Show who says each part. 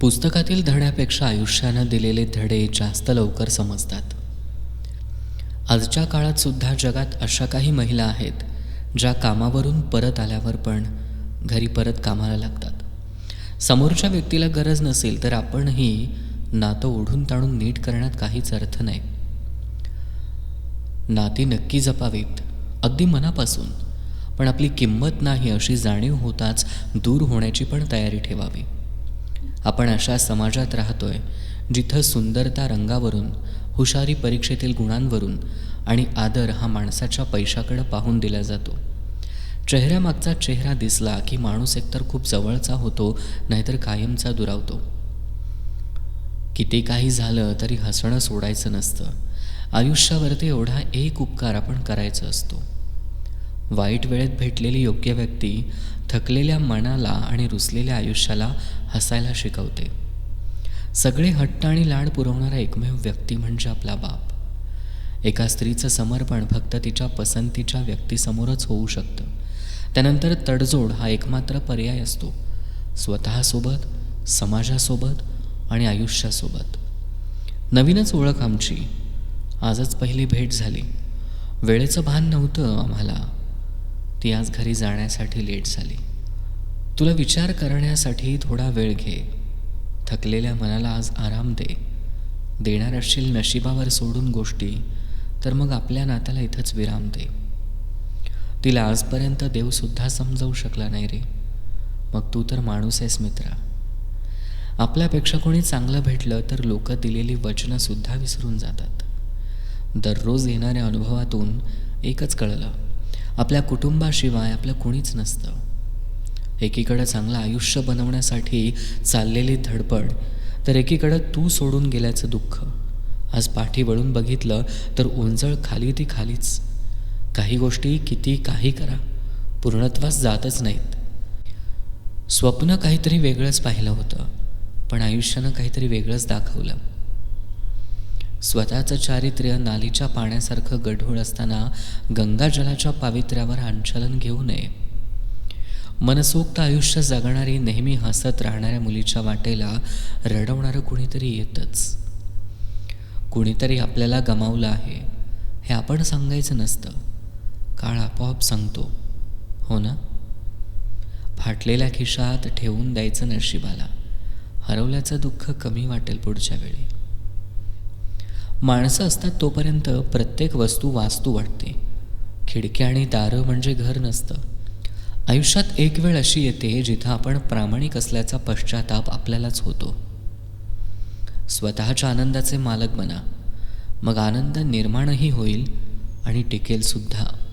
Speaker 1: पुस्तकातील धड्यापेक्षा आयुष्यानं दिलेले धडे जास्त लवकर समजतात. आजच्या काळात सुद्धा जगात अशा काही महिला आहेत ज्या कामावरून परत आल्यावर पण घरी परत कामाला लागतात. समोरच्या व्यक्तीला गरज नसेल तर आपणही नातं ओढून ताणून नीट करण्यात काहीच अर्थ नाही. नाती नक्की जपावीत अगदी मनापासून पण आपली किंमत नाही अशी जाणीव होताच दूर होण्याची पण तयारी ठेवावी. आपण अशा समाजात राहतोय जिथं सुंदरता रंगावरून हुशारी परीक्षेतील गुणांवरून आणि आदर हा माणसाच्या पैशाकडं पाहून दिला जातो. चेहऱ्यामागचा चेहरा दिसला की माणूस एकतर खूप जवळचा होतो नाहीतर कायमचा दुरावतो. किती काही झालं तरी हसणं सोडायचं नसतं. आयुष्यावरती एवढा एक उपकार आपण करायचा असतो. वाईट वेळेत भेटलेली योग्य व्यक्ती थकलेल्या मनाला आणि रुसलेल्या आयुष्याला हसायला शिकवते. सगळे हट्ट आणि लाड पुरवणारा एकमेव व्यक्ती म्हणजे आपला बाप. एका स्त्रीचं समर्पण फक्त तिच्या पसंतीच्या व्यक्तीसमोरच होऊ शकतं. त्यानंतर तडजोड हा एकमात्र पर्याय असतो. स्वतःसोबत समाजासोबत आणि आयुष्यासोबत. नवीनच ओळख आमची. आजच पहिली भेट झाली. वेळेचं भान नव्हतं आम्हाला. ती आज घरी जाण्यासाठी लेट झाली. तुला विचार करण्यासाठी थोडा वेळ घे. थकलेल्या मनाला आज आराम दे. देणार असशील नशिबावर सोडून गोष्टी तर मग आपल्या नात्याला इथंच विराम दे. तिला आजपर्यंत देवसुद्धा समजावू शकला नाही रे. मग तू तर माणूस आहेस मित्रा. आपल्यापेक्षा कोणी चांगलं भेटलं तर लोक दिलेली वचनंसुद्धा विसरून जातात. दररोज येणाऱ्या अनुभवातून एकच कळलं. आपल्या कुटुंबाशिवाय आपलं कोणीच नसतं. एकीकडं चांगलं आयुष्य बनवण्यासाठी चाललेली धडपड तर एकीकडं तू सोडून गेल्याचं दुःख. आज पाठी वळून बघितलं तर उंजळ खाली ती खालीच. काही गोष्टी किती काही करा पूर्णत्वास जातच नाहीत. स्वप्न काहीतरी वेगळंच पाहिलं होतं पण आयुष्यानं काहीतरी वेगळंच दाखवलं. स्वतःचं चारित्र्य नालीच्या पाण्यासारखं गढूळ असताना गंगाजलाच्या पावित्र्यावर आंचलन घेऊ नये. मनसोक्त आयुष्य जगणारी नेहमी हसत राहणाऱ्या मुलीच्या वाटेला रडवणारं कुणीतरी येतच. कुणीतरी आपल्याला गमावलं आहे हे आपण सांगायचं नसतं. काळ आपोआप सांगतो हो ना? फाटलेल्या खिशात ठेवून द्यायचं नशिबाला. हरवल्याचं दुःख कमी वाटेल पुढच्या वेळी. माणसं असतात तोपर्यंत प्रत्येक वस्तू वास्तू वाटते. खिडक्या आणि दारं म्हणजे घर नसतं. आयुष्यात एक वेळ अशी येते जिथं आपण प्रामाणिक असल्याचा पश्चाताप आपल्यालाच होतो. स्वतःच्या आनंदाचे मालक बना. मग आनंद निर्माणही होईल आणि टिकेलसुद्धा